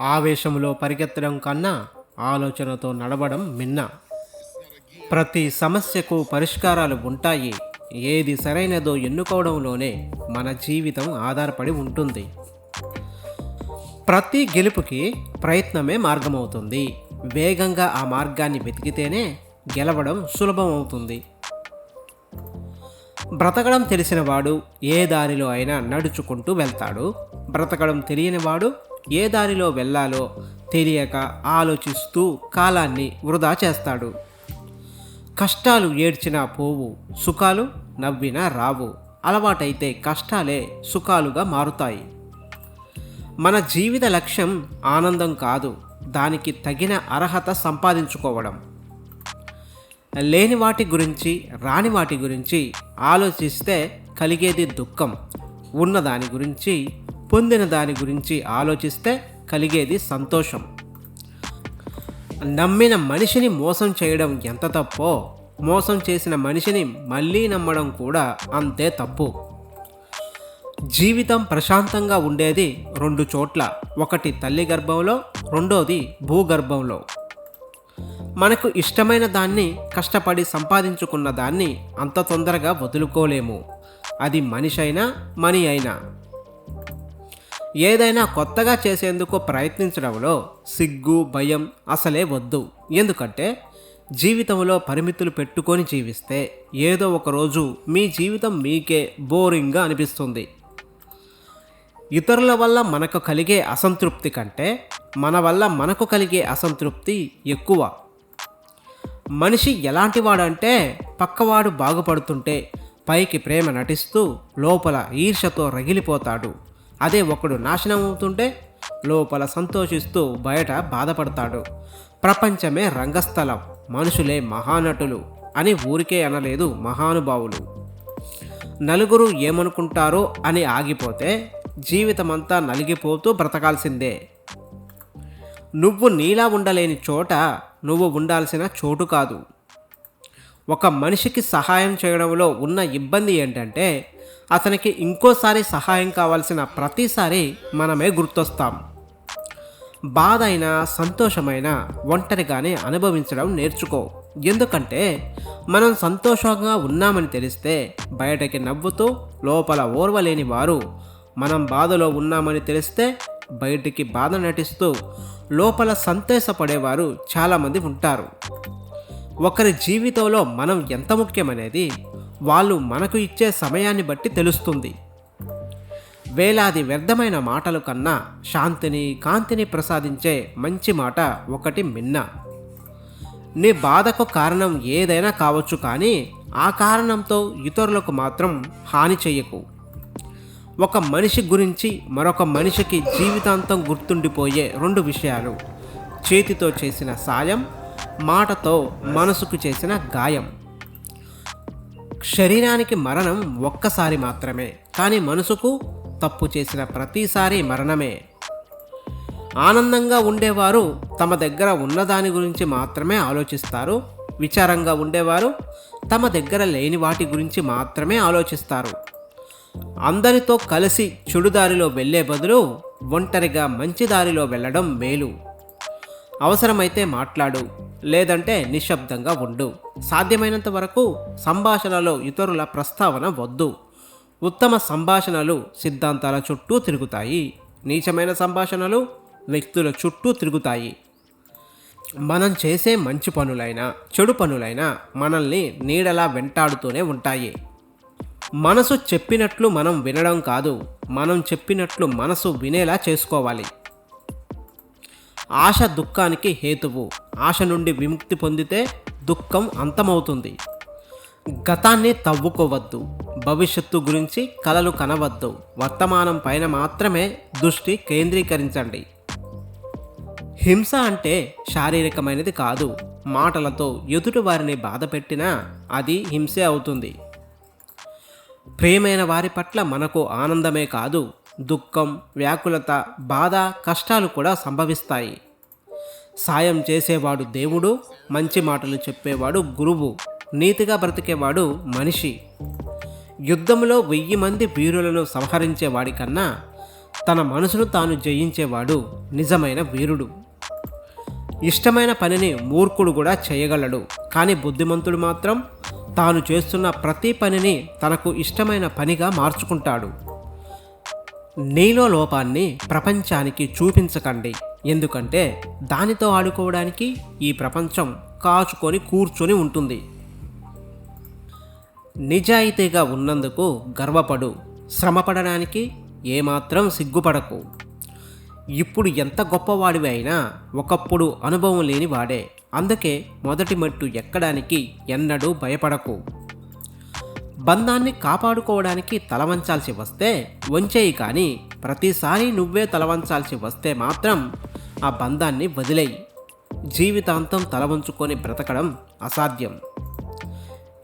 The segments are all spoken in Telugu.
ఆవేశంలో పరిగెత్తడం కన్నా ఆలోచనతో నడవడం మిన్న. ప్రతి సమస్యకు పరిష్కారాలు ఉంటాయి. ఏది సరైనదో ఎన్నుకోవడంలోనే మన జీవితం ఆధారపడి ఉంటుంది. ప్రతి గెలుపుకి ప్రయత్నమే మార్గమవుతుంది. వేగంగా ఆ మార్గాన్ని వెతికితేనే గెలవడం సులభం అవుతుంది బ్రతకడం తెలిసినవాడు ఏ దారిలో అయినా నడుచుకుంటూ వెళ్తాడు. బ్రతకడం తెలియనివాడు ఏ దారిలో వెళ్ళాలో తెలియక ఆలోచిస్తూ కాలాన్ని వృధా చేస్తాడు. కష్టాలు ఏడ్చినా పోవు సుఖాలు నవ్వినా రావు. అలవాటైతే కష్టాలే సుఖాలుగా మారుతాయి. మన జీవిత లక్ష్యం ఆనందం కాదు దానికి తగిన అర్హత సంపాదించుకోవడం. లేని వాటి గురించి రాని వాటి గురించి ఆలోచిస్తే కలిగేది దుఃఖం. ఉన్న దాని గురించి పొందిన దాని గురించి ఆలోచిస్తే కలిగేది సంతోషం. నమ్మిన మనిషిని మోసం చేయడం ఎంత తప్పో మోసం చేసిన మనిషిని మళ్ళీ నమ్మడం కూడా అంతే తప్పు. జీవితం ప్రశాంతంగా ఉండేది రెండు చోట్ల ఒకటి తల్లి గర్భంలో రెండోది భూగర్భంలో. మనకు ఇష్టమైన దాన్ని కష్టపడి సంపాదించుకున్న దాన్ని అంత తొందరగా వదులుకోలేము. అది మనిషి అయినా మనీ అయినా ఏదైనా కొత్తగా చేసేందుకు ప్రయత్నించడంలో సిగ్గు భయం అసలే వద్దు. ఎందుకంటే జీవితంలో పరిమితులు పెట్టుకొని జీవిస్తే ఏదో ఒక రోజు మీ జీవితం మీకే బోరింగ్గా అనిపిస్తుంది. ఇతరుల వల్ల మనకు కలిగే అసంతృప్తి కంటే మన వల్ల మనకు కలిగే అసంతృప్తి ఎక్కువ. మనిషి ఎలాంటి వాడంటే పక్కవాడు బాగుపడుతుంటే పైకి ప్రేమ నటిస్తూ లోపల ఈర్షతో రగిలిపోతాడు. అదే ఒకడు నాశనం అవుతుంటే లోపల సంతోషిస్తూ బయట బాధపడతాడు. ప్రపంచమే రంగస్థలం మనుషులే మహానటులు అని ఊరికే అనలేదు మహానుభావులు. నలుగురు ఏమనుకుంటారో అని ఆగిపోతే జీవితమంతా నలిగిపోతూ బ్రతకాల్సిందే. నువ్వు నీలా ఉండలేని చోట నువ్వు ఉండాల్సిన చోటు కాదు. ఒక మనిషికి సహాయం చేయడంలో ఉన్న ఇబ్బంది ఏంటంటే అతనికి ఇంకోసారి సహాయం కావాల్సిన ప్రతిసారి మనమే గుర్తొస్తాం. బాధ అయినా సంతోషమైన ఒంటరిగానే అనుభవించడం నేర్చుకో. ఎందుకంటే మనం సంతోషంగా ఉన్నామని తెలిస్తే బయటకి నవ్వుతూ లోపల ఓర్వలేని వారు మనం బాధలో ఉన్నామని తెలిస్తే బయటికి బాధ నటిస్తూ లోపల సంతోషపడేవారు చాలామంది ఉంటారు. ఒకరి జీవితంలో మనం ఎంత ముఖ్యమనేది వాళ్ళు మనకు ఇచ్చే సమయాన్ని బట్టి తెలుస్తుంది. వేలాది వ్యర్థమైన మాటలు కన్నా శాంతిని కాంతిని ప్రసాదించే మంచి మాట ఒకటి మిన్న. నీ బాధకు కారణం ఏదైనా కావచ్చు కానీ ఆ కారణంతో ఇతరులకు మాత్రం హాని చేయకు. ఒక మనిషి గురించి మరొక మనిషికి జీవితాంతం గుర్తుండిపోయే రెండు విషయాలు. చేతితో చేసిన సాయం మాటతో మనసుకు చేసిన గాయం. శరీరానికి మరణం ఒక్కసారి మాత్రమే కానీ మనసుకు తప్పు చేసిన ప్రతిసారి మరణమే. ఆనందంగా ఉండేవారు తమ దగ్గర ఉన్నదాని గురించి మాత్రమే ఆలోచిస్తారు. విచారంగా ఉండేవారు తమ దగ్గర లేని వాటి గురించి మాత్రమే ఆలోచిస్తారు. అందరితో కలిసి చెడుదారిలో వెళ్ళే బదులు ఒంటరిగా మంచి దారిలో వెళ్ళడం మేలు. అవసరమైతే మాట్లాడు లేదంటే నిశ్శబ్దంగా ఉండు. సాధ్యమైనంత వరకు సంభాషణలో ఇతరుల ప్రస్తావన వద్దు. ఉత్తమ సంభాషణలు సిద్ధాంతాల చుట్టూ తిరుగుతాయి. నీచమైన సంభాషణలు వ్యక్తుల చుట్టూ తిరుగుతాయి. మనం చేసే మంచి పనులైనా చెడు పనులైనా మనల్ని నీడలా వెంటాడుతూనే ఉంటాయి. మనసు చెప్పినట్లు మనం వినడం కాదు మనం చెప్పినట్లు మనసు వినేలా చేసుకోవాలి. ఆశ దుఃఖానికి హేతువు. ఆశ నుండి విముక్తి పొందితే దుఃఖం అంతమవుతుంది. గతాన్ని తవ్వుకోవద్దు. భవిష్యత్తు గురించి కలలు కనవద్దు. వర్తమానం పైన మాత్రమే దృష్టి కేంద్రీకరించండి. హింస అంటే శారీరకమైనది కాదు. మాటలతో ఎదుటి వారిని బాధ పెట్టినా అది హింసే అవుతుంది. ప్రియమైన వారి పట్ల మనకు ఆనందమే కాదు. దుఃఖం వ్యాకులత బాధ కష్టాలు కూడా సంభవిస్తాయి. సాయం చేసేవాడు దేవుడు మంచి మాటలు చెప్పేవాడు గురువు నీతిగా బ్రతికేవాడు మనిషి. యుద్ధంలో వెయ్యి మంది వీరులను సంహరించేవాడి కన్నా తన మనసును తాను జయించేవాడు నిజమైన వీరుడు. ఇష్టమైన పనిని మూర్ఖుడు కూడా చేయగలడు కానీ బుద్ధిమంతుడు మాత్రం తాను చేస్తున్న ప్రతి పనిని తనకు ఇష్టమైన పనిగా మార్చుకుంటాడు. నీలో లోపాన్ని ప్రపంచానికి చూపించకండి. ఎందుకంటే దానితో ఆడుకోవడానికి ఈ ప్రపంచం కాచుకొని కూర్చొని ఉంటుంది. నిజాయితీగా ఉన్నందుకు గర్వపడు. శ్రమపడడానికి ఏమాత్రం సిగ్గుపడకు. ఇప్పుడు ఎంత గొప్పవాడివి అయినా ఒకప్పుడు అనుభవం లేని వాడే. అందుకే మొదటి మట్టు ఎక్కడానికి ఎన్నడూ భయపడకు. బంధాన్ని కాపాడుకోవడానికి తలవంచాల్సి వస్తే వంచేయి కానీ ప్రతిసారి నువ్వే తలవంచాల్సి వస్తే మాత్రం ఆ బంధాన్ని వదిలేయి. జీవితాంతం తలవంచుకొని బ్రతకడం అసాధ్యం.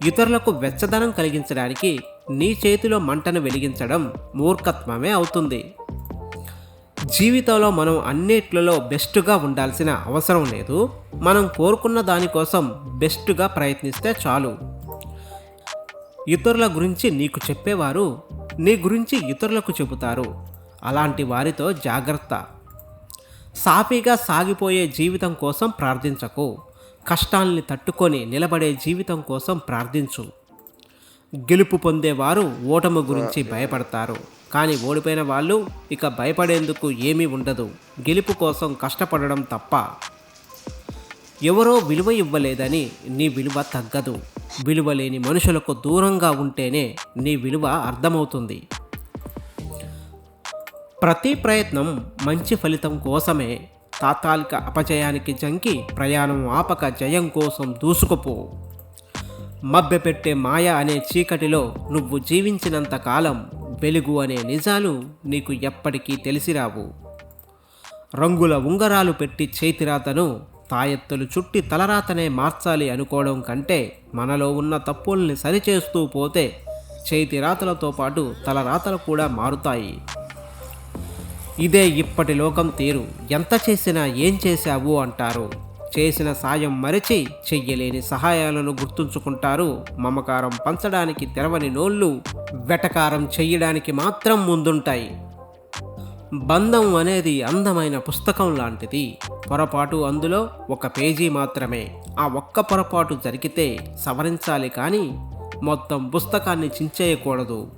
ఇతరులకు వెచ్చదనం కలిగించడానికి నీ చేతిలో మంటను వెలిగించడం మూర్ఖత్వమే అవుతుంది. జీవితంలో మనం అన్నిట్లలో బెస్ట్గా ఉండాల్సిన అవసరం లేదు. మనం కోరుకున్న దానికోసం బెస్ట్గా ప్రయత్నిస్తే చాలు. ఇతరుల గురించి నీకు చెప్పేవారు నీ గురించి ఇతరులకు చెబుతారు. అలాంటి వారితో జాగ్రత్త. సాఫీగా సాగిపోయే జీవితం కోసం ప్రార్థించకు. కష్టాల్ని తట్టుకొని నిలబడే జీవితం కోసం ప్రార్థించు. గెలుపు పొందేవారు ఓటమి గురించి భయపడతారు. కానీ ఓడిపోయిన వాళ్ళు ఇక భయపడేందుకు ఏమీ ఉండదు. గెలుపు కోసం కష్టపడడం తప్ప. ఎవరో విలువ ఇవ్వలేదని నీ విలువ తగ్గదు. విలువ లేని మనుషులకు దూరంగా ఉంటేనే నీ విలువ అర్థమవుతుంది. ప్రతి ప్రయత్నం మంచి ఫలితం కోసమే. తాత్కాలిక అపజయానికి జంకి ప్రయాణం ఆపక జయం కోసం దూసుకుపో. మభ్యపెట్టే మాయ అనే చీకటిలో నువ్వు జీవించినంత కాలం వెలుగు అనే నిజాలు నీకు ఎప్పటికీ తెలిసిరావు. రంగుల ఉంగరాలు పెట్టి చేతిరాతను తాయెత్తులు చుట్టి తలరాతనే మార్చాలి అనుకోవడం కంటే మనలో ఉన్న తప్పుల్ని సరిచేస్తూ పోతే చేతి రాతలతో పాటు తలరాతలు కూడా మారుతాయి. ఇదే ఇప్పటి లోకం తీరు. ఎంత చేసినా ఏం చేశావు అంటారు. చేసిన సాయం మరిచి చెయ్యలేని సహాయాలను గుర్తుంచుకుంటారు. మమకారం పంచడానికి తెరవని నోళ్ళు వెటకారం చెయ్యడానికి మాత్రం ముందుంటాయి. బంధం అనేది అందమైన పుస్తకం లాంటిది. పొరపాటు అందులో ఒక పేజీ మాత్రమే. ఆ ఒక్క పొరపాటు జరిగితే సవరించాలి కానీ మొత్తం పుస్తకాన్ని చించేయకూడదు.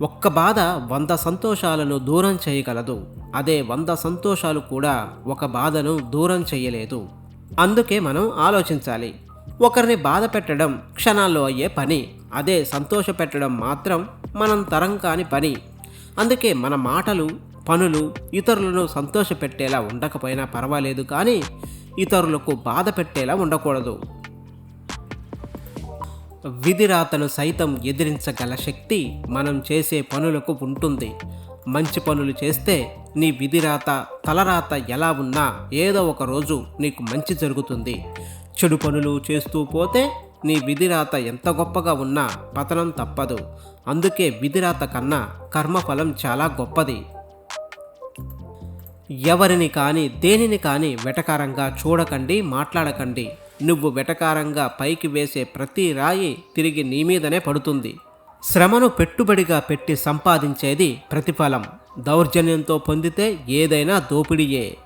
ఒక్క బాధ వంద సంతోషాలను దూరం చేయగలదు. అదే వంద సంతోషాలు కూడా ఒక బాధను దూరం చేయలేదు. అందుకే మనం ఆలోచించాలి. ఒకరిని బాధ పెట్టడం క్షణాల్లో అయ్యే పని. అదే సంతోష పెట్టడం మాత్రం మనం తరం కాని పని. అందుకే మన మాటలు పనులు ఇతరులను సంతోషపెట్టేలా ఉండకపోయినా పర్వాలేదు కానీ ఇతరులకు బాధ పెట్టేలా ఉండకూడదు. విధిరాతను సైతం ఎదిరించగల శక్తి మనం చేసే పనులకు ఉంటుంది. మంచి పనులు చేస్తే నీ విధిరాత తలరాత ఎలా ఉన్నా ఏదో ఒక రోజు నీకు మంచి జరుగుతుంది. చెడు పనులు చేస్తూ పోతే నీ విధిరాత ఎంత గొప్పగా ఉన్నా పతనం తప్పదు. అందుకే విధిరాత కన్నా కర్మఫలం చాలా గొప్పది. ఎవరిని కానీ దేనిని కానీ వెటకారంగా చూడకండి మాట్లాడకండి. నువ్వు వెటకారంగా పైకి వేసే ప్రతి రాయి తిరిగి నీ మీదనే పడుతుంది. శ్రమను పెట్టుబడిగా పెట్టి సంపాదించేది ప్రతిఫలం. దౌర్జన్యంతో పొందితే ఏదైనా దోపిడీయే.